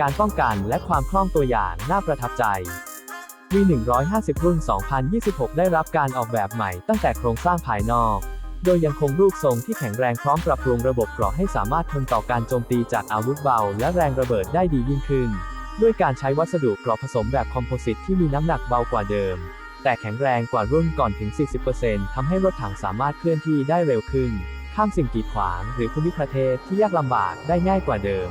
การป้องกันและความคล่องตัวอย่างน่าประทับใจ V150 รุ่น 2026 ได้รับการออกแบบใหม่ตั้งแต่โครงสร้างภายนอก โดยยังคงรูปทรงที่แข็งแรงพร้อมปรับปรุงระบบเกราะให้สามารถทนต่อการโจมตีจากอาวุธเบา และแรงระเบิดได้ดียิ่งขึ้น ด้วยการใช้วัสดุเกราะผสมแบบคอมโพสิตที่มีน้ำหนักเบากว่าเดิม แต่แข็งแรงกว่ารุ่นก่อนถึง 40%ทำให้รถถังสามารถเคลื่อนที่ได้เร็วขึ้น ข้ามสิ่งกีดขวาง หรือภูมิประเทศที่ยากลำบากได้ง่ายกว่าเดิม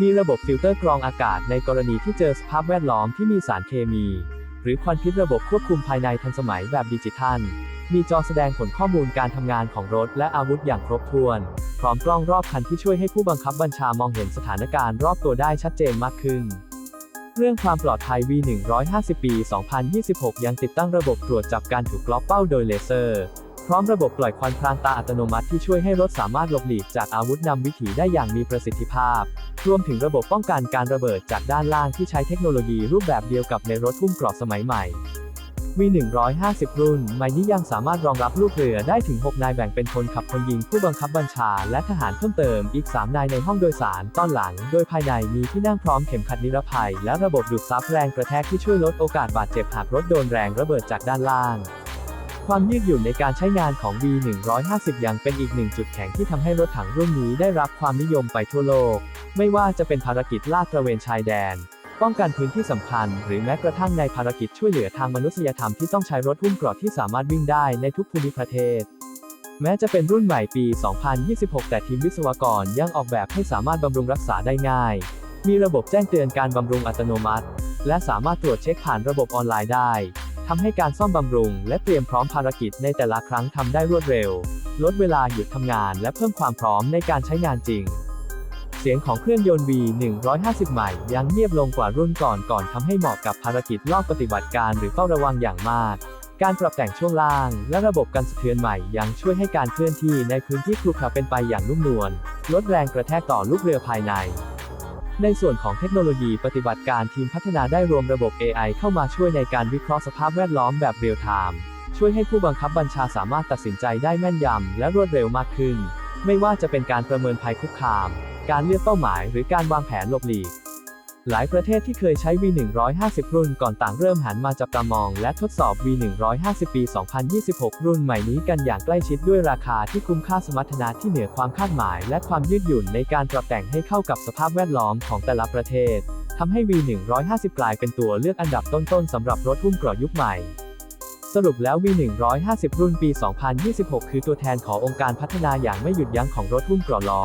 มีระบบฟิลเตอร์กรองอากาศในกรณีที่เจอสภาพแวดล้อมที่มีสารเคมี หรือควันพิษระบบควบคุมภายในทันสมัยแบบดิจิทัล มีจอแสดงผลข้อมูลการทำงานของรถและอาวุธอย่างครบถ้วน พร้อมกล้องรอบคันที่ช่วยให้ผู้บังคับบัญชามองเห็นสถานการณ์รอบตัวได้ชัดเจนมากขึ้น เรื่องความปลอดภัย V150 ปี 2026 ยังติดตั้งระบบตรวจจับการถูกล็อกเป้าโดยเลเซอร์ ร้อมระบบปล่อยควันพรางตาอัตโนมัติที่ช่วยให้รถสามารถหลบหลีกจากอาวุธนำวิถีได้อย่างมีประสิทธิภาพ รวมถึงระบบป้องกันการระเบิดจากด้านล่างที่ใช้เทคโนโลยีรูปแบบเดียวกับในรถหุ้มเกราะสมัยใหม่ V150 รุ่นใหม่นี้ยังสามารถรองรับลูกเรือได้ถึง 6 นายแบ่งเป็นคนขับคนยิงผู้บังคับบัญชา และทหารเพิ่มเติมอีก 3 นายในห้องโดยสารต้อนหลัง โดยภายในมีที่นั่งพร้อมเข็มขัดนิรภัย และระบบดูดซับแรงกระแทกที่ช่วยลดโอกาสบาดเจ็บหากรถโดนแรงระเบิดจากด้านล่าง ความยืดหยุ่นในการใช้งานของ V150 ยังเป็นอีกหนึ่งจุดแข็งที่ทำให้รถถังรุ่นนี้ได้รับความนิยมไปทั่วโลก ไม่ว่าจะเป็นภารกิจลาดตระเวนชายแดน ป้องกันพื้นที่สำคัญ หรือแม้กระทั่งในภารกิจช่วยเหลือทางมนุษยธรรมที่ต้องใช้รถหุ้มเกราะที่สามารถวิ่งได้ในทุกภูมิประเทศ แม้จะเป็นรุ่นใหม่ปี 2026 แต่ทีมวิศวกรยังออกแบบให้สามารถบำรุงรักษาได้ง่าย มีระบบแจ้งเตือนการบำรุงอัตโนมัติ และสามารถตรวจเช็คผ่านระบบออนไลน์ได้ทำให้การซ่อมบำรุง และเตรียมพร้อมภารกิจในแต่ละครั้งทำได้รวดเร็ว ลดเวลาหยุดทำงานและเพิ่มความพร้อมในการใช้งานจริง เสียงของเครื่องยนต์ V150 ใหม่ยังเงียบลงกว่ารุ่นก่อนก่อนทำให้เหมาะกับภารกิจลอบปฏิบัติการหรือเฝ้าระวังอย่างมาก การปรับแต่งช่วงล่าง และระบบกันสะเทือนใหม่ยังช่วยให้การเคลื่อนที่ในพื้นที่ครุขระเป็นไปอย่างนุ่มนวลลดแรงกระแทกต่อลูกเรือภายใน ในส่วนของเทคโนโลยีปฏิบัติการทีมพัฒนาได้รวมระบบ AI เข้ามาช่วยในการวิเคราะห์สภาพแวดล้อมแบบเรียลไทม์ช่วยให้ผู้บังคับบัญชาสามารถตัดสินใจได้แม่นยำและรวดเร็วมากขึ้น ไม่ว่าจะเป็นการประเมินภัยคุกคาม การเลือกเป้าหมาย หรือการวางแผนหลบหลีก หลายประเทศที่เคยใช้ V150 รุ่นก่อนต่างเริ่มหันมาจับตามอง และทดสอบ V150 ปี 2026 รุ่นใหม่นี้กันอย่างใกล้ชิดด้วยราคาที่คุ้มค่าสมรรถนะที่เหนือความคาดหมาย และความยืดหยุ่นในการปรับแต่งให้เข้ากับสภาพแวดล้อมของแต่ละประเทศทำให้ V150 กลายเป็นตัวเลือกอันดับต้นๆสำหรับรถหุ้มเกราะยุคใหม่ สรุปแล้ว V150 รุ่นปี 2026 คือตัวแทนขององค์การพัฒนาอย่างไม่หยุดยั้งของรถหุ้มเกราะล้อ